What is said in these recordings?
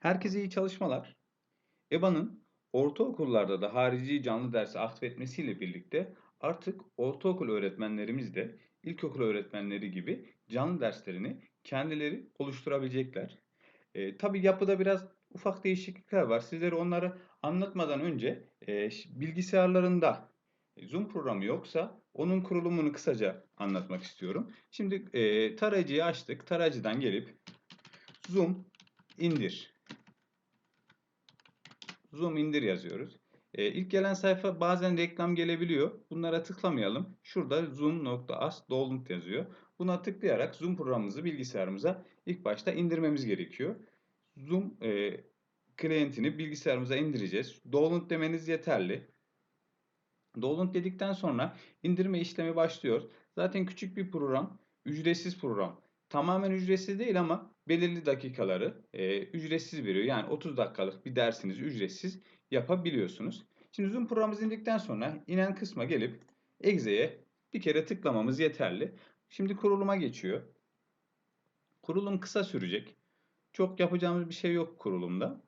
Herkese iyi çalışmalar. EBA'nın ortaokullarda da harici canlı dersi atfetmesiyle birlikte artık ortaokul öğretmenlerimiz de ilkokul öğretmenleri gibi canlı derslerini kendileri oluşturabilecekler. E, tabii yapıda biraz ufak değişiklikler var. Sizlere onları anlatmadan önce e, bilgisayarlarında Zoom programı yoksa onun kurulumunu kısaca anlatmak istiyorum. Şimdi e, tarayıcıyı açtık. Tarayıcıdan gelip Zoom indir Zoom indir yazıyoruz. E, ilk gelen sayfa bazen reklam gelebiliyor. Bunlara tıklamayalım. Şurada zoom.as download yazıyor. Buna tıklayarak Zoom programımızı bilgisayarımıza ilk başta indirmemiz gerekiyor. Zoom e, klientini bilgisayarımıza indireceğiz. Download demeniz yeterli. Download dedikten sonra indirme işlemi başlıyor. Zaten küçük bir program, ücretsiz program. Tamamen ücretsiz değil ama belirli dakikaları e, ücretsiz veriyor. Yani 30 dakikalık bir dersinizi ücretsiz yapabiliyorsunuz. Şimdi Zoom programımızı indikten sonra inen kısma gelip Exe'ye bir kere tıklamamız yeterli. Şimdi kuruluma geçiyor. Kurulum kısa sürecek. Çok yapacağımız bir şey yok kurulumda.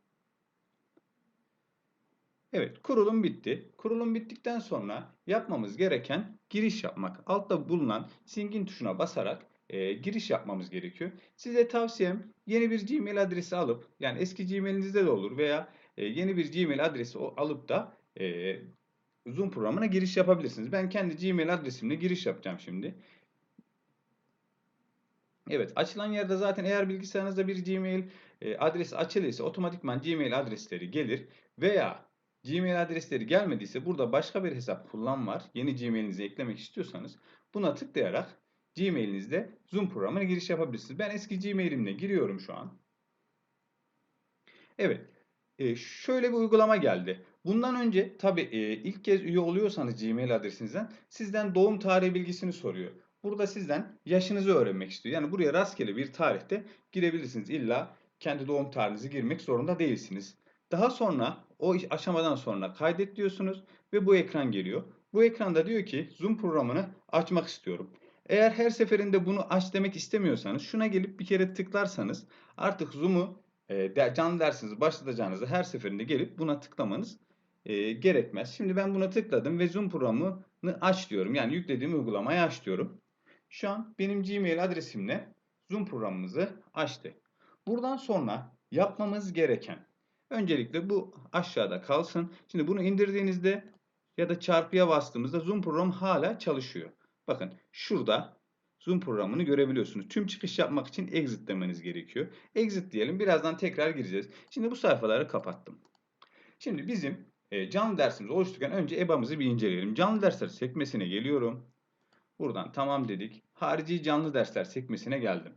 Evet, kurulum bitti. Kurulum bittikten sonra yapmamız gereken giriş yapmak. Altta bulunan Singin tuşuna basarak e, giriş yapmamız gerekiyor. Size tavsiyem yeni bir Gmail adresi alıp yani eski Gmail'inizde de olur veya e, yeni bir Gmail adresi alıp da e, Zoom programına giriş yapabilirsiniz. Ben kendi Gmail adresimle giriş yapacağım şimdi. Evet açılan yerde zaten eğer bilgisayarınızda bir Gmail e, adresi açılıysa otomatikman Gmail adresleri gelir veya Gmail adresleri gelmediyse burada başka bir hesap kullan var. Yeni Gmail'inizi eklemek istiyorsanız buna tıklayarak Gmail'inizde Zoom programına giriş yapabilirsiniz. Ben eski Gmail'imle giriyorum şu an. Evet. E, şöyle bir uygulama geldi. Bundan önce tabi e, ilk kez üye oluyorsanız Gmail adresinizden sizden doğum tarihi bilgisini soruyor. Burada sizden yaşınızı öğrenmek istiyor. Yani buraya rastgele bir tarihte girebilirsiniz. İlla kendi doğum tarihinizi girmek zorunda değilsiniz. Daha sonra o aşamadan sonra kaydet diyorsunuz ve bu ekran geliyor. Bu ekranda diyor ki Zoom programını açmak istiyorum. Eğer her seferinde bunu aç demek istemiyorsanız şuna gelip bir kere tıklarsanız artık Zoom'u e, canlı dersinizi başlatacağınızda her seferinde gelip buna tıklamanız e, gerekmez. Şimdi ben buna tıkladım ve Zoom programını aç diyorum. Yani yüklediğim uygulamayı aç diyorum. Şu an benim Gmail adresimle Zoom programımızı açtı. Buradan sonra yapmamız gereken öncelikle bu aşağıda kalsın. Şimdi bunu indirdiğinizde ya da çarpıya bastığımızda Zoom program hala çalışıyor. Bakın şurada Zoom programını görebiliyorsunuz. Tüm çıkış yapmak için exit demeniz gerekiyor. Exit diyelim. Birazdan tekrar gireceğiz. Şimdi bu sayfaları kapattım. Şimdi bizim e, canlı dersimizi oluştururken önce EBA'mızı bir inceleyelim. Canlı dersler sekmesine geliyorum. Buradan tamam dedik. Harici canlı dersler sekmesine geldim.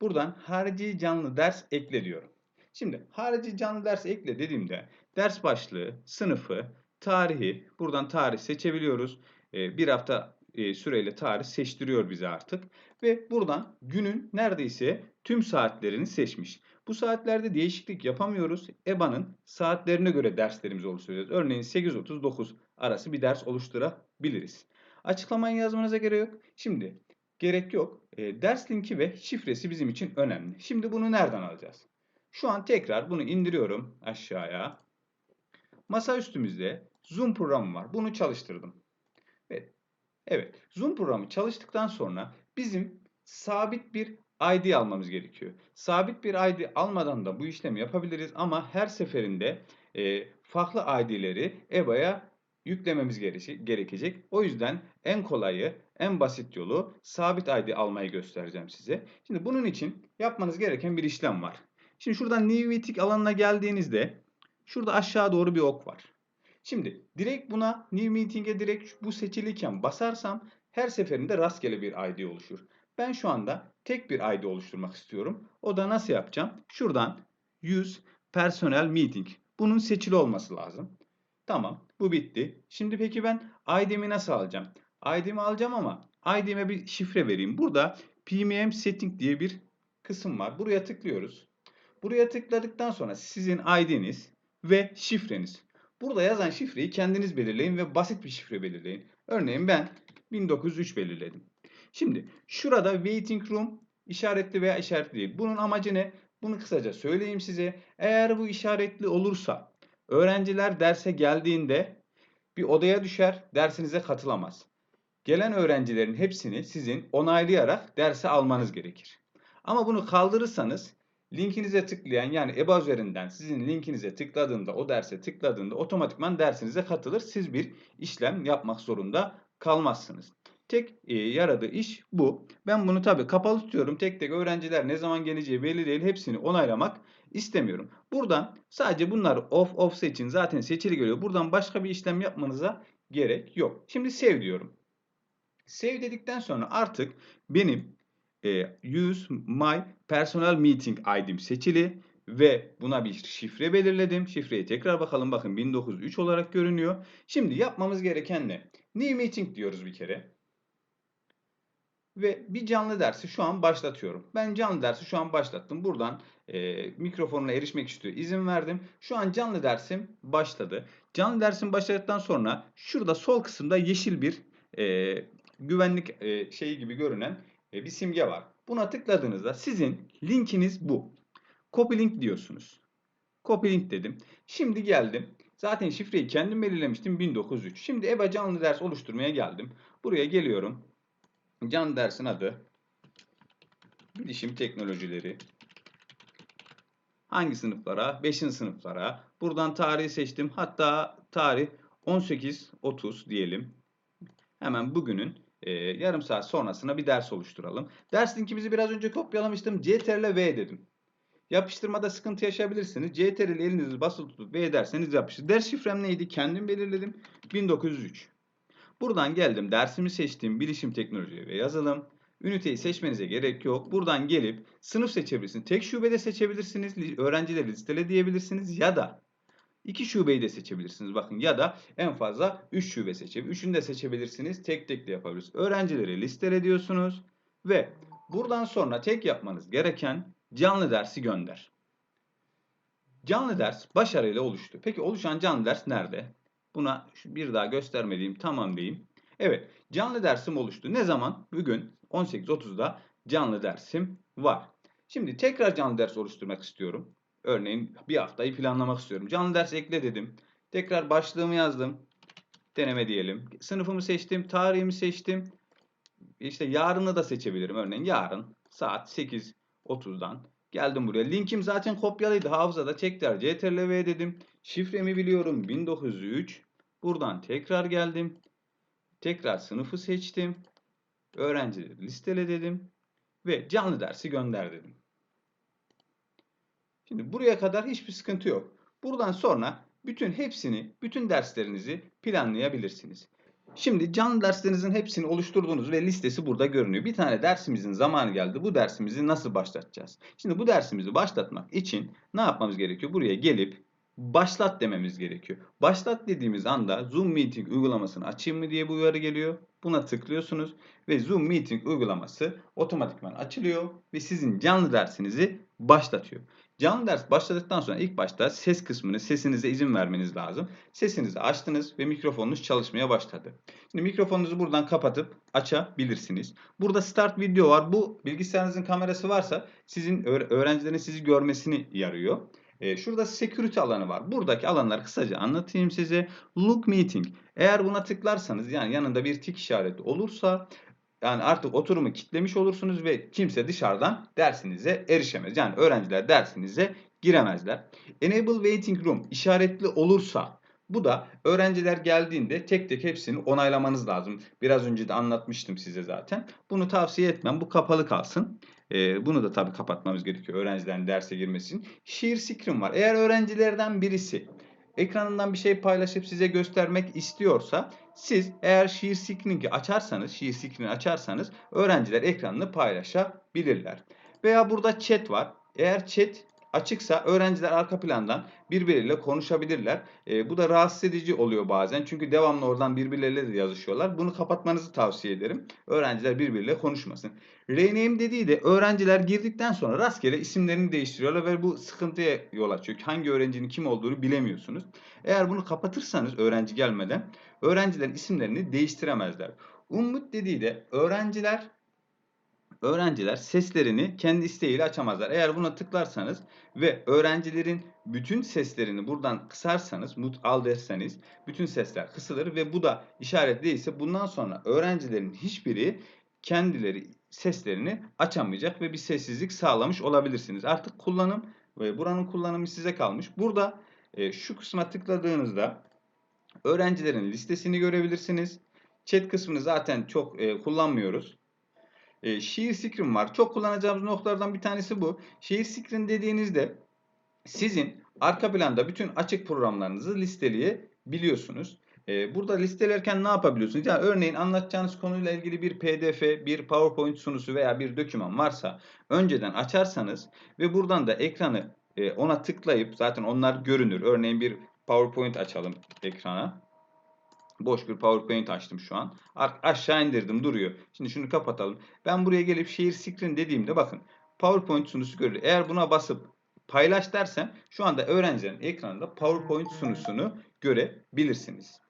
Buradan harici canlı ders ekle diyorum. Şimdi harici canlı ders ekle dediğimde ders başlığı, sınıfı, tarihi buradan tarih seçebiliyoruz. E, bir hafta e, süreyle tarih seçtiriyor bize artık. Ve buradan günün neredeyse tüm saatlerini seçmiş. Bu saatlerde değişiklik yapamıyoruz. EBA'nın saatlerine göre derslerimizi oluşturuyoruz. Örneğin 8.30-9 arası bir ders oluşturabiliriz. Açıklamayı yazmanıza gerek yok. Şimdi gerek yok. E, ders linki ve şifresi bizim için önemli. Şimdi bunu nereden alacağız? Şu an tekrar bunu indiriyorum aşağıya. Masa üstümüzde Zoom programı var. Bunu çalıştırdım. Evet. Zoom programı çalıştıktan sonra bizim sabit bir ID almamız gerekiyor. Sabit bir ID almadan da bu işlemi yapabiliriz ama her seferinde e, farklı ID'leri EBA'ya yüklememiz gerekecek. O yüzden en kolayı, en basit yolu sabit ID almayı göstereceğim size. Şimdi bunun için yapmanız gereken bir işlem var. Şimdi şuradan New Meeting alanına geldiğinizde şurada aşağı doğru bir ok var. Şimdi direkt buna New Meeting'e direkt bu seçiliyken basarsam her seferinde rastgele bir ID oluşur. Ben şu anda tek bir ID oluşturmak istiyorum. O da nasıl yapacağım? Şuradan Use Personal Meeting. Bunun seçili olması lazım. Tamam bu bitti. Şimdi peki ben ID'mi nasıl alacağım? ID'mi alacağım ama ID'me bir şifre vereyim. Burada PMM Setting diye bir kısım var. Buraya tıklıyoruz. Buraya tıkladıktan sonra sizin ID'niz ve şifreniz. Burada yazan şifreyi kendiniz belirleyin ve basit bir şifre belirleyin. Örneğin ben 1903 belirledim. Şimdi şurada waiting room işaretli veya işaretli değil. Bunun amacı ne? Bunu kısaca söyleyeyim size. Eğer bu işaretli olursa öğrenciler derse geldiğinde bir odaya düşer, dersinize katılamaz. Gelen öğrencilerin hepsini sizin onaylayarak derse almanız gerekir. Ama bunu kaldırırsanız linkinize tıklayan yani EBA üzerinden sizin linkinize tıkladığında o derse tıkladığında otomatikman dersinize katılır. Siz bir işlem yapmak zorunda kalmazsınız. Tek e, yaradığı iş bu. Ben bunu tabii kapalı tutuyorum. Tek tek öğrenciler ne zaman geleceği belli değil. Hepsini onaylamak istemiyorum. Buradan sadece bunları off off seçin. Zaten seçili geliyor. Buradan başka bir işlem yapmanıza gerek yok. Şimdi save diyorum. Save dedikten sonra artık benim use my personal meeting ID'm seçili ve buna bir şifre belirledim. Şifreyi tekrar bakalım. Bakın 1903 olarak görünüyor. Şimdi yapmamız gereken ne? New meeting diyoruz bir kere. Ve bir canlı dersi şu an başlatıyorum. Ben canlı dersi şu an başlattım. Buradan e, mikrofonuna erişmek istiyor. İzin verdim. Şu an canlı dersim başladı. Canlı dersim başladıktan sonra şurada sol kısımda yeşil bir e, güvenlik e, şeyi gibi görünen bir simge var. Buna tıkladığınızda sizin linkiniz bu. Copy link diyorsunuz. Copy link dedim. Şimdi geldim. Zaten şifreyi kendim belirlemiştim 1903. Şimdi EBA canlı ders oluşturmaya geldim. Buraya geliyorum. Can dersin adı bilişim teknolojileri. Hangi sınıflara? 5. sınıflara. Buradan tarihi seçtim. Hatta tarih 18.30 diyelim. Hemen bugünün e, yarım saat sonrasına bir ders oluşturalım. Ders linkimizi biraz önce kopyalamıştım. CTRL V dedim. Yapıştırmada sıkıntı yaşayabilirsiniz. CTRL elinizi basılı tutup V derseniz yapıştır. Ders şifrem neydi? Kendim belirledim. 1903. Buradan geldim. Dersimi seçtim. Bilişim teknoloji ve yazılım. Üniteyi seçmenize gerek yok. Buradan gelip sınıf seçebilirsiniz. Tek şubede seçebilirsiniz. Öğrencileri listele diyebilirsiniz. Ya da iki şubeyi de seçebilirsiniz. Bakın ya da en fazla 3 şube seçebilirsiniz. Üçünü de seçebilirsiniz. Tek tek de yapabilirsiniz. Öğrencileri listele diyorsunuz. Ve buradan sonra tek yapmanız gereken canlı dersi gönder. Canlı ders başarıyla oluştu. Peki oluşan canlı ders nerede? Buna bir daha göstermeliyim. Tamam diyeyim. Evet. Canlı dersim oluştu. Ne zaman? Bugün 18.30'da canlı dersim var. Şimdi tekrar canlı ders oluşturmak istiyorum. Örneğin bir haftayı planlamak istiyorum. Canlı ders ekle dedim. Tekrar başlığımı yazdım. Deneme diyelim. Sınıfımı seçtim. Tarihimi seçtim. İşte yarını da seçebilirim. Örneğin yarın saat 8.30'dan geldim buraya. Linkim zaten kopyalıydı. Hafızada tekrar CTRL-V dedim. Şifremi biliyorum. 1903. Buradan tekrar geldim. Tekrar sınıfı seçtim. Öğrencileri listele dedim. Ve canlı dersi gönder dedim. Şimdi buraya kadar hiçbir sıkıntı yok. Buradan sonra bütün hepsini, bütün derslerinizi planlayabilirsiniz. Şimdi canlı derslerinizin hepsini oluşturdunuz ve listesi burada görünüyor. Bir tane dersimizin zamanı geldi. Bu dersimizi nasıl başlatacağız? Şimdi bu dersimizi başlatmak için ne yapmamız gerekiyor? Buraya gelip başlat dememiz gerekiyor. Başlat dediğimiz anda Zoom Meeting uygulamasını açayım mı diye bu uyarı geliyor. Buna tıklıyorsunuz ve Zoom Meeting uygulaması otomatikman açılıyor ve sizin canlı dersinizi başlatıyor. Canlı ders başladıktan sonra ilk başta ses kısmını sesinize izin vermeniz lazım. Sesinizi açtınız ve mikrofonunuz çalışmaya başladı. Şimdi mikrofonunuzu buradan kapatıp açabilirsiniz. Burada start video var. Bu bilgisayarınızın kamerası varsa sizin öğrencilerin sizi görmesini yarıyor. E, şurada security alanı var. Buradaki alanları kısaca anlatayım size. Look meeting. Eğer buna tıklarsanız yani yanında bir tik işareti olursa yani artık oturumu kitlemiş olursunuz ve kimse dışarıdan dersinize erişemez. Yani öğrenciler dersinize giremezler. Enable waiting room işaretli olursa bu da öğrenciler geldiğinde tek tek hepsini onaylamanız lazım. Biraz önce de anlatmıştım size zaten. Bunu tavsiye etmem. Bu kapalı kalsın. Ee, bunu da tabii kapatmamız gerekiyor öğrencilerin derse girmesi için. Share screen var. Eğer öğrencilerden birisi ekranından bir şey paylaşıp size göstermek istiyorsa siz eğer Share Screen'i açarsanız, Share Screen'i açarsanız öğrenciler ekranını paylaşabilirler. Veya burada chat var. Eğer chat açıksa öğrenciler arka plandan birbiriyle konuşabilirler. E, bu da rahatsız edici oluyor bazen. Çünkü devamlı oradan birbirleriyle de yazışıyorlar. Bunu kapatmanızı tavsiye ederim. Öğrenciler birbiriyle konuşmasın. Rename dediği de öğrenciler girdikten sonra rastgele isimlerini değiştiriyorlar ve bu sıkıntıya yol açıyor. Hangi öğrencinin kim olduğunu bilemiyorsunuz. Eğer bunu kapatırsanız öğrenci gelmeden öğrencilerin isimlerini değiştiremezler. Umut dediği de öğrenciler öğrenciler seslerini kendi isteğiyle açamazlar. Eğer buna tıklarsanız ve öğrencilerin bütün seslerini buradan kısarsanız, mut al derseniz bütün sesler kısılır ve bu da işaret değilse bundan sonra öğrencilerin hiçbiri kendileri seslerini açamayacak ve bir sessizlik sağlamış olabilirsiniz. Artık kullanım ve buranın kullanımı size kalmış. Burada e, şu kısma tıkladığınızda öğrencilerin listesini görebilirsiniz. Chat kısmını zaten çok e, kullanmıyoruz. E, şiir screen var. Çok kullanacağımız noktalardan bir tanesi bu. Şiir screen dediğinizde sizin arka planda bütün açık programlarınızı listeleyebiliyorsunuz. E, burada listelerken ne yapabiliyorsunuz? Yani örneğin anlatacağınız konuyla ilgili bir PDF, bir PowerPoint sunusu veya bir doküman varsa önceden açarsanız ve buradan da ekranı e, ona tıklayıp zaten onlar görünür. Örneğin bir PowerPoint açalım ekrana. Boş bir PowerPoint açtım şu an. Aşağı indirdim duruyor. Şimdi şunu kapatalım. Ben buraya gelip şehir screen dediğimde bakın PowerPoint sunusu görülüyor. Eğer buna basıp paylaş dersem şu anda öğrencilerin ekranında PowerPoint sunusunu görebilirsiniz.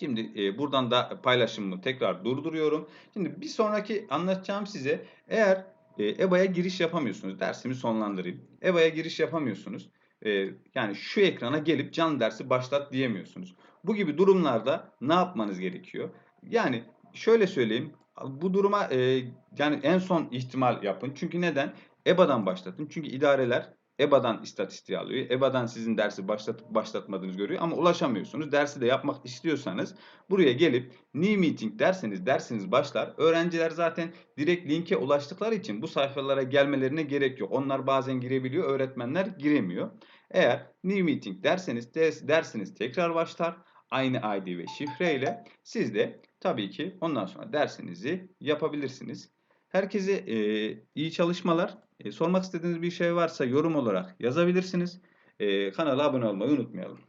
Şimdi e, buradan da paylaşımımı tekrar durduruyorum. Şimdi bir sonraki anlatacağım size eğer e, EBA'ya giriş yapamıyorsunuz. Dersimi sonlandırayım. EBA'ya giriş yapamıyorsunuz. E, yani şu ekrana gelip can dersi başlat diyemiyorsunuz. Bu gibi durumlarda ne yapmanız gerekiyor? Yani şöyle söyleyeyim. Bu duruma e, yani en son ihtimal yapın. Çünkü neden? EBA'dan başlatın. Çünkü idareler EBA'dan istatistiği alıyor. EBA'dan sizin dersi başlatıp başlatmadığınızı görüyor ama ulaşamıyorsunuz. Dersi de yapmak istiyorsanız buraya gelip New Meeting derseniz dersiniz başlar. Öğrenciler zaten direkt linke ulaştıkları için bu sayfalara gelmelerine gerek yok. Onlar bazen girebiliyor, öğretmenler giremiyor. Eğer New Meeting derseniz dersiniz tekrar başlar. Aynı ID ve şifre ile siz de tabii ki ondan sonra dersinizi yapabilirsiniz. Herkese e, iyi çalışmalar. E, sormak istediğiniz bir şey varsa yorum olarak yazabilirsiniz. E, kanala abone olmayı unutmayalım.